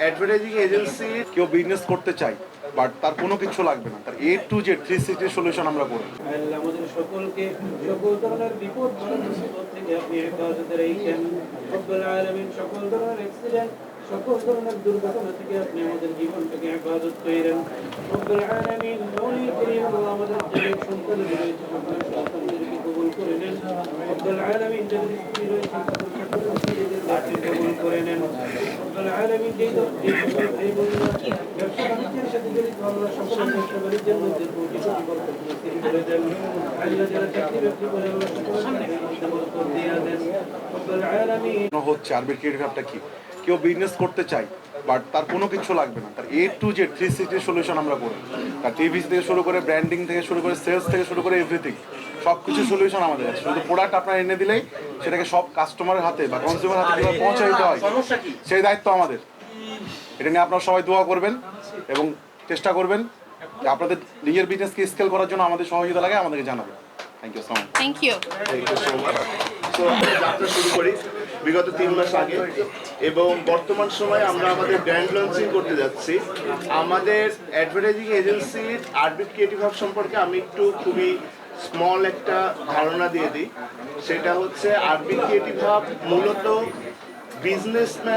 Advertising agency কেউ business করতে চাই বাট তার কোনো কিছু লাগবে না। তার A to Z three sixty solution আমরা করি আমাদের সকলকে সকল ধরনের বিপদ থেকে আপনি সকল ধরনের সকল ধরনের দুর্ঘটনা থেকে আপনি আমাদের জীবনটাকে হেফাজত করেন। রব্বুল আলামিন মৌলিক আমাদের যে কবুল করে নেন। কবুল করে নেন। হচ্ছে হ্যাবটা কি? কেউ বিজনেস করতে চাই বাট তার কোনো কিছু লাগবে না। তার A to Z three sixty solution আমরা করি তার টিভি থেকে শুরু করে ব্র্যান্ডিং থেকে শুরু করে সেলস থেকে শুরু করে এভরিথিং সব কিছু সলিউশন আমাদের আছে শুধু প্রোডাক্ট আপনার এনে দিলেই সেটাকে সব কাস্টমারের হাতে বা কনজিউমার হাতে কীভাবে পৌঁছে দিতে হয়। সেই দায়িত্ব আমাদের। এটা নিয়ে আপনারা সবাই দোয়া করবেন এবং চেষ্টা করবেন যে আপনাদের নিজের বিজনেসকে স্কেল করার জন্য আমাদের সহযোগিতা লাগে আমাদেরকে জানাবেন। Thank you so much thank you তো আমরা যাত্রা শুরু করি বিগত তিন মাস আগে। এবং বর্তমান সময়ে আমরা আমাদের ব্র্যান্ড লঞ্চিং করতে যাচ্ছি। আমাদের অ্যাডভার্টাইজিং এজেন্সির আরবিট ক্রিয়েটিভ হাব সম্পর্কে আমি একটু খুবই স্মল একটা ধারণা দিয়ে দিই। সেটা হচ্ছে আরবি ক্রিয়েটিভ হাব মূলত বিজনেসম্যান